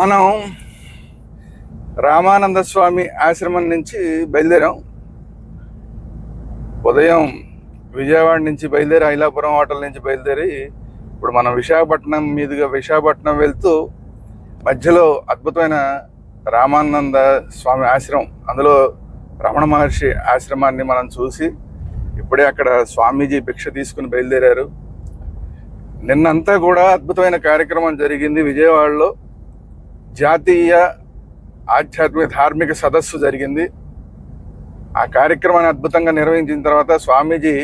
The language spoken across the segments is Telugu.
మనం రామానంద స్వామి ఆశ్రమం నుంచి బయలుదేరాం. ఉదయం విజయవాడ నుంచి బయలుదేరి ఐలాపురం హోటల్ నుంచి బయలుదేరి ఇప్పుడు మనం విశాఖపట్నం మీదుగా విశాఖపట్నం వెళ్తూ మధ్యలో అద్భుతమైన రామానంద స్వామి ఆశ్రమం అందులో రమణ మహర్షి ఆశ్రమాన్ని మనం చూసి ఇప్పుడే అక్కడ స్వామీజీ భిక్ష తీసుకుని బయలుదేరారు. నిన్నంతా కూడా అద్భుతమైన కార్యక్రమం జరిగింది విజయవాడలో. జాతీయ ఆధ్యాత్మిక ధార్మిక సదస్సు జరిగింది. ఆ కార్యక్రమాన్ని అద్భుతంగా నిర్వహించిన తర్వాత స్వామీజీ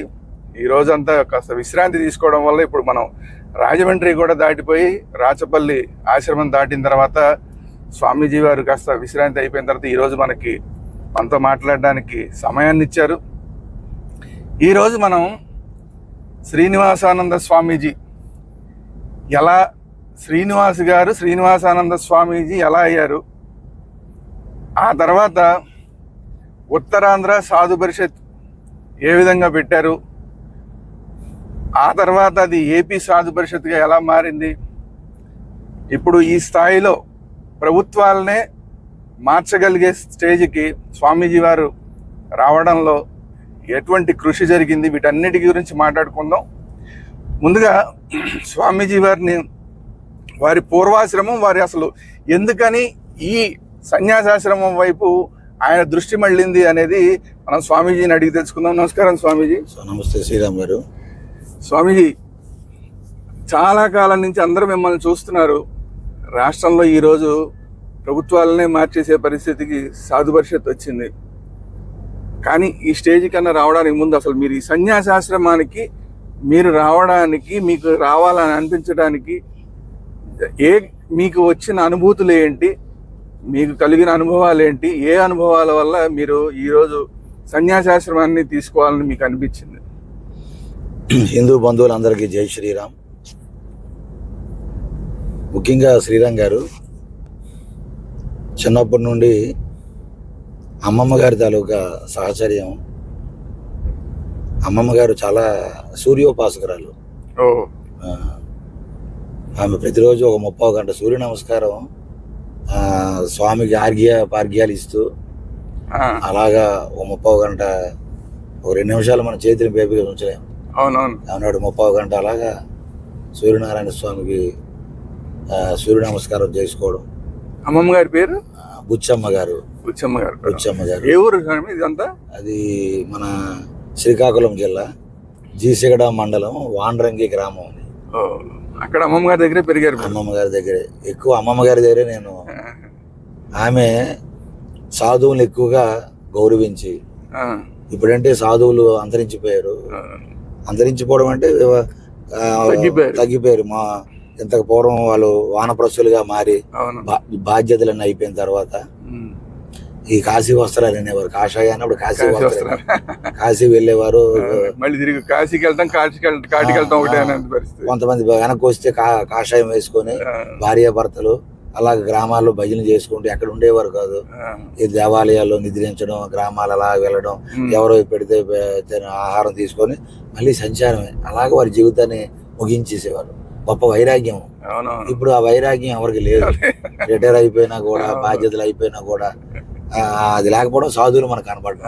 ఈ రోజంతా కాస్త విశ్రాంతి తీసుకోవడం వల్ల ఇప్పుడు మనం రాజమండ్రి కూడా దాటిపోయి రాచపల్లి ఆశ్రమం దాటిన తర్వాత స్వామీజీ వారు కాస్త విశ్రాంతి అయిపోయిన తర్వాత ఈరోజు మనకి మనతో మాట్లాడడానికి సమయాన్ని ఇచ్చారు. ఈరోజు మనం శ్రీనివాసానంద స్వామీజీ ఎలా శ్రీనివాస్ గారు శ్రీనివాసానంద స్వామీజీ ఎలా అయ్యారు? ఆ తర్వాత ఉత్తరాంధ్ర సాధు పరిషత్ ఏ విధంగా పెట్టారు? ఆ తర్వాత అది ఏపీ సాధు పరిషత్గా ఎలా మారింది? ఇప్పుడు ఈ స్థాయిలో ప్రభుత్వాలనే మార్చగలిగే స్టేజ్కి స్వామీజీ వారు రావడంలో ఎటువంటి కృషి జరిగింది? వీటన్నిటి గురించి మాట్లాడుకుందాం. ముందుగా స్వామీజీ వారిని వారి పూర్వాశ్రమం వారి అసలు ఎందుకని ఈ సన్యాసాశ్రమం వైపు ఆయన దృష్టి మళ్ళింది అనేది మనం స్వామీజీని అడిగి తెలుసుకుందాం. నమస్కారం స్వామీజీ. నమస్తే శ్రీరామ్ గారు. స్వామీజీ చాలా కాలం నుంచి అందరూ మిమ్మల్ని చూస్తున్నారు. రాష్ట్రంలో ఈరోజు ప్రభుత్వాలనే మార్చేసే పరిస్థితికి సాధు పరిషత్ వచ్చింది. కానీ ఈ స్టేజ్ కన్నా రావడానికి ముందు అసలు మీరు ఈ సన్యాసాశ్రమానికి మీరు రావడానికి మీకు రావాలని అనిపించడానికి ఏ మీకు వచ్చిన అనుభూతులు ఏంటి? మీకు కలిగిన అనుభవాలు ఏంటి? ఏ అనుభవాల వల్ల మీరు ఈరోజు సన్యాసాశ్రమాన్ని తీసుకోవాలని మీకు అనిపించింది? హిందూ బంధువులందరికీ జై శ్రీరామ్. ముఖ్యంగా శ్రీరామ్ గారు చిన్నప్పటి నుండి అమ్మమ్మ గారి తాలూకా సహచర్యం అమ్మమ్మ గారు చాలా సూర్యోపాసకురాలు. ఆమె ప్రతిరోజు ఒక ముప్పై గంట సూర్య నమస్కారం స్వామికి ఆర్ఘ్య పార్ఘ్యాలు ఇస్తూ అలాగా ఒక ముప్పై గంట ఒక రెండు నిమిషాలు మన చేతిని బేబీగా ఉంచలేం. అవునవును. ఆనాడు ముప్పై గంట అలాగా సూర్యనారాయణ స్వామికి సూర్య నమస్కారం చేసుకోవడం. అమ్మమ్మ గారి పేరు? బుచ్చమ్మ గారు. బుచ్చమ్మ గారు. బుచ్చమ్మ గారు. ఏ ఊరు ఇదంతా? అది మన శ్రీకాకుళం జిల్లా జీసిగడ మండలం వాండ్రంగి గ్రామం అక్కడ అమ్మమ్మ గారి దగ్గరే పెరిగారు. అమ్మమ్మ గారి దగ్గరే ఎక్కువ అమ్మమ్మ గారి దగ్గరే నేను ఆమె సాధువులు ఎక్కువగా గౌరవించి ఇప్పుడంటే సాధువులు అంతరించిపోయారు అంతరించిపోవడం అంటే తగ్గిపోయారు. మా ఇంతకు పూర్వం వాళ్ళు వానప్రస్తులుగా మారి బాధ్యతలన్నీ అయిపోయిన తర్వాత. ఈ కాశీ వస్త్రాలు అనేవారు. కాషాయ అన్నప్పుడు కాశీ వస్త్రాలు. కాశీ వెళ్ళేవారు. మళ్ళీ తిరిగి కాశీకి వెళ్తాం కాశీకి కాటికి వెళ్తాం ఒకటే కొంతమంది వెనక్కి వస్తే కా కాషాయం వేసుకొని భార్యాభర్తలు అలాగే గ్రామాల్లో భజన చేసుకుంటూ ఎక్కడ ఉండేవారు కాదు. ఈ దేవాలయాల్లో నిద్రించడం గ్రామాలు అలా వెళ్ళడం. ఎవరో పెడితే ఆహారం తీసుకొని మళ్ళీ సంచారమే. అలాగే వారి జీవితాన్ని ముగించేసేవారు. గొప్ప వైరాగ్యం. ఇప్పుడు ఆ వైరాగ్యం ఎవరికి లేదు. రిటైర్ అయిపోయినా కూడా బాధ్యతలు అయిపోయినా కూడా. అది లేకపోవడం సాధువులు మనకు కనపడడం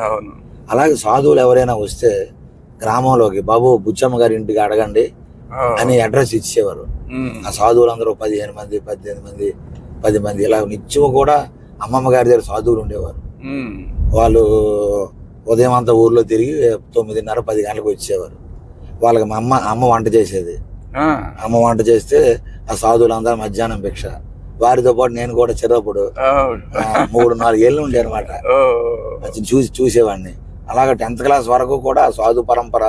అలాగే సాధువులు ఎవరైనా వస్తే గ్రామంలోకి బాబు బుచ్చమ్మ గారి ఇంటికి అడగండి అని అడ్రస్ ఇచ్చేవారు. ఆ సాధువులందరూ పదిహేను మంది పద్దెనిమిది మంది పది మంది ఇలా నిత్యం కూడా అమ్మమ్మ గారి దగ్గర సాధువులు ఉండేవారు. వాళ్ళు ఉదయం అంతా ఊర్లో తిరిగి తొమ్మిదిన్నర పది గంటలకు వచ్చేవారు. వాళ్ళకి మా అమ్మ అమ్మ వంట చేసేది. అమ్మ వంట చేస్తే ఆ సాధువులందరూ మధ్యాహ్నం భిక్ష. వారితో పాటు నేను కూడా చిన్నప్పుడు మూడు నాలుగు ఏళ్ళు ఉండే అనమాట చూసి చూసేవాడిని. అలాగా టెన్త్ క్లాస్ వరకు కూడా సాధు పరంపర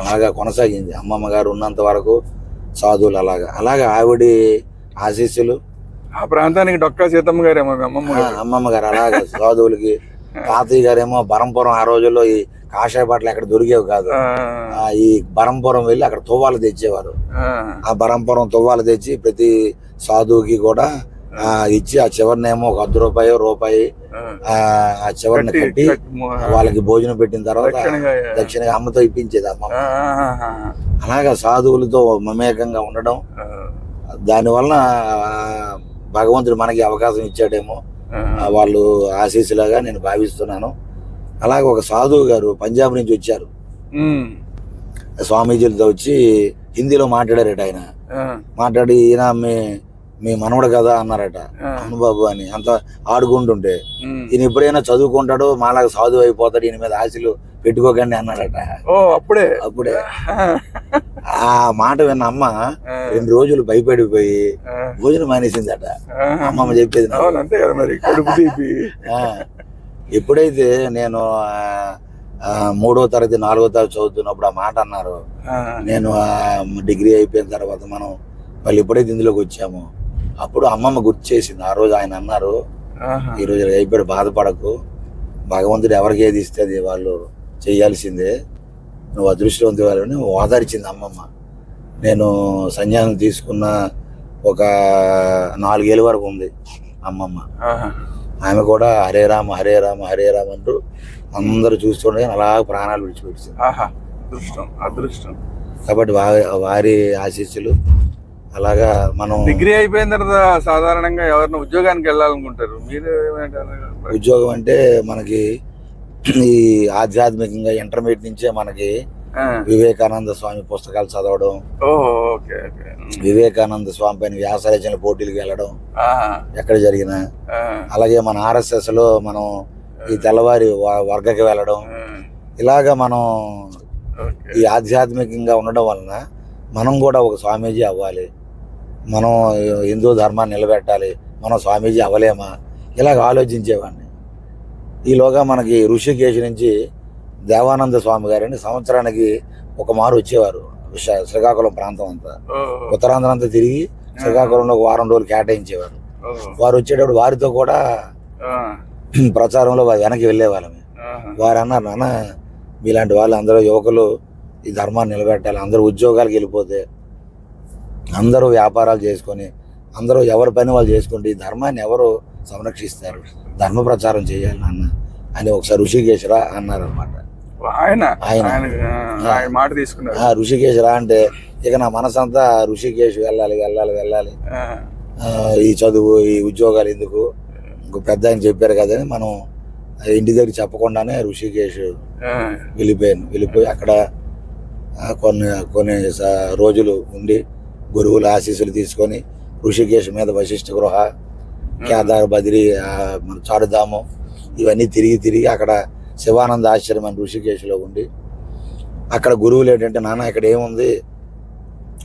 అలాగా కొనసాగింది. అమ్మమ్మ గారు ఉన్నంత వరకు సాధువులు అలాగా. అలాగా ఆవిడ ఆశీస్సులు. ఆ ప్రాంతానికి డొక్కా సీతమ్మ గారేమో అమ్మమ్మ అమ్మమ్మ గారు అలాగా సాధువులకి. తాతయ్య గారేమో బరంపురం ఆ రోజుల్లో ఈ కాషాయ బట్టలు ఎక్కడ దొరికేవి కాదు. ఈ బరంపురం వెళ్ళి అక్కడ తువ్వాలు తెచ్చేవారు. ఆ, బరంపురం తువ్వాలు తెచ్చి ప్రతి సాధువుకి కూడా ఆ, ఇచ్చి ఆ చివరినేమో ఒక అర్ధ రూపాయి రూపాయి ఆ. చివరిని కట్టి- వాళ్ళకి భోజనం పెట్టిన తర్వాత దక్షిణగా అమ్మతో ఇప్పించేది అమ్మ. అలాగా సాధువులతో మమేకంగా ఉండడం. దానివల్ల భగవంతుడు మనకి అవకాశం ఇచ్చాడేమో. వాళ్ళు ఆశీస్సులాగా నేను భావిస్తున్నాను. అలాగే ఒక సాధువు గారు పంజాబ్ నుంచి వచ్చారు. స్వామీజీలతో వచ్చి హిందీలో మాట్లాడారట ఆయన. మాట్లాడి ఈయన మీ మీ మనవడు కదా అన్నారట. అవును బాబు అని అంత ఆడుకుంటుంటే. ఈయన ఎప్పుడైనా చదువుకుంటాడో మాలాగా సాధువు అయిపోతాడు ఈయన మీద ఆశలు పెట్టుకోకండి అన్నాడట ఓ అప్పుడే. అప్పుడే. ఆ మాట విన్న అమ్మ రెండు రోజులు భయపడిపోయి భోజనం మానేసిందట. అమ్మమ్మ చెప్పేది అంతే కదా మరి. ఎప్పుడైతే నేను మూడో తరగతి నాలుగో తరగతి చదువుతున్నప్పుడు ఆ మాట అన్నారు. నేను డిగ్రీ అయిపోయిన తర్వాత మనం మళ్ళీ ఎప్పుడైతే ఇందులోకి వచ్చామో అప్పుడు అమ్మమ్మ గుర్తు చేసింది. ఆ రోజు ఆయన అన్నారు. ఈ రోజు అయిపోయాడు బాధపడకు. భగవంతుడు ఎవరికి ఏది ఇస్తే అది వాళ్ళు చేయాల్సిందే. నువ్వు అదృష్టవంతురాలని ఓదార్చింది అమ్మమ్మ. నేను సన్యాసం తీసుకున్న ఒక నాలుగేళ్ళ వరకు ఉంది అమ్మమ్మ. ఆమె కూడా హరే రామ హరే రామ హరే రామ అంటూ అందరూ చూస్తుండే అలా ప్రాణాలు విడిచిపెట్టింది. ఆహా అదృష్టం అదృష్టం. కాబట్టి వారి వారి ఆశీస్సులు అలాగా మనం డిగ్రీ అయిపోయిన తర్వాత సాధారణంగా ఎవరిని ఉద్యోగానికి వెళ్ళాలనుకుంటారు? మీరు ఉద్యోగం అంటే మనకి ఈ ఆధ్యాత్మికంగా ఇంటర్మీడియట్ నుంచే మనకి వివేకానంద స్వామి పుస్తకాలు చదవడం. వివేకానంద స్వామి పైన వ్యాసరచన పోటీలకు వెళ్ళడం. ఎక్కడ జరిగినా. అలాగే మన ఆర్ఎస్ఎస్లో మనం ఈ తెల్లవారి వర్గకి వెళ్ళడం. ఇలాగా మనం ఈ ఆధ్యాత్మికంగా ఉండడం వలన మనం కూడా ఒక స్వామీజీ అవ్వాలి. మనం హిందూ ధర్మాన్ని నిలబెట్టాలి. మనం స్వామీజీ అవ్వలేమా? ఇలాగ ఆలోచించేవాడిని. ఈలోగా మనకి ఋషికేశ్ నుంచి దేవానంద స్వామి గారని సంవత్సరానికి ఒక మారు వచ్చేవారు. శ్రీకాకుళం ప్రాంతం అంతా. ఉత్తరాంధ్ర అంతా తిరిగి శ్రీకాకుళంలో ఒక వారం రోజులు కేటాయించేవారు. వారు వచ్చేటప్పుడు వారితో కూడా ప్రచారంలో వారు వెనక్కి వెళ్ళేవాళ్ళమే ఆహా, వారు అన్నారు నాన్న మీలాంటి వాళ్ళు అందరూ యువకులు ఈ ధర్మాన్ని నిలబెట్టాలి. అందరూ ఉద్యోగాలకు వెళ్ళిపోతే అందరూ వ్యాపారాలు చేసుకొని అందరూ ఎవరి పని వాళ్ళు చేసుకుంటే ఈ ధర్మాన్ని ఎవరు సంరక్షిస్తారు? ధర్మ ప్రచారం చేయాలి నాన్న. అని ఒకసారి ఋషికేశ్వర అన్నారు అనమాట ఆయన? ఆయన. మాట తీసుకున్నారు. ఆ ఋషికేశ్వర అంటే ఇక నా మనసంతా ఋషికేశ్ వెళ్ళాలి వెళ్ళాలి వెళ్ళాలి. ఈ చదువు ఈ ఉద్యోగాలు ఎందుకు? ఇంకో పెద్ద ఆయన చెప్పారు కదని మనం ఇంటి దగ్గర చెప్పకుండానే ఋషికేశ్ వెళ్ళిపోయాను. వెళ్ళిపోయి అక్కడ కొన్ని కొన్ని రోజులు ఉండి గురువుల ఆశీస్సులు తీసుకొని ఋషికేశ్ మీద వశిష్ఠ గృహ కేదార్ బద్రి చారుధాము ఇవన్నీ తిరిగి తిరిగి అక్కడ శివానంద ఆశ్రమం అని ఋషికేశ్లో ఉండి అక్కడ గురువులు ఏంటంటే నాన్న ఇక్కడ ఏముంది?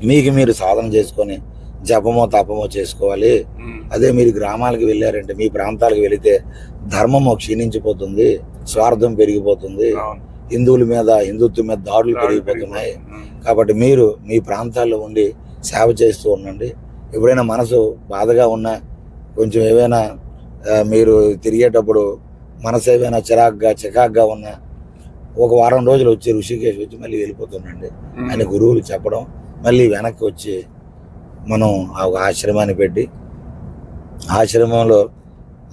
మీకు మీరు సాధన చేసుకొని జపమో తపమో చేసుకోవాలి. అదే మీరు గ్రామాలకు వెళ్ళారంటే మీ ప్రాంతాలకు వెళితే ధర్మము క్షీణించిపోతుంది స్వార్థం పెరిగిపోతుంది. హిందువుల మీద హిందుత్వం మీద దాడులు పెరిగిపోతున్నాయి. కాబట్టి మీరు మీ ప్రాంతాల్లో ఉండి సేవ చేస్తూ ఉండండి. ఎప్పుడైనా మనసు బాధగా ఉన్నా కొంచెం ఏవైనా మీరు తిరిగేటప్పుడు మనసు ఏమైనా చిరాగ్గా చికాగ్గా ఉన్నా ఒక వారం రోజులు వచ్చి ఋషికేశ్ వచ్చి మళ్ళీ వెళ్ళిపోతుండండి. అని గురువులు చెప్పడం మళ్ళీ వెనక్కి వచ్చి మనం ఆ ఒక ఆశ్రమాన్ని పెట్టి ఆశ్రమంలో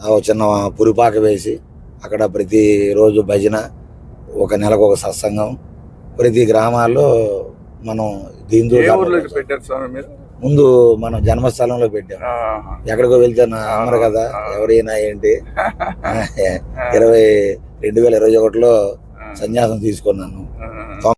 ఆ చిన్న పురిపాక వేసి అక్కడ ప్రతిరోజు భజన ఒక నెలకు ఒక సత్సంగం ప్రతి గ్రామాల్లో మనం హిందూ ముందు మనం జన్మస్థలంలో పెట్టాం. ఎక్కడికో వెళ్తే నా అమ్మరు కదా ఎవరైనా ఏంటి? ఇరవై రెండు వేల ఇరవై ఒకటిలో సన్యాసం తీసుకున్నాను.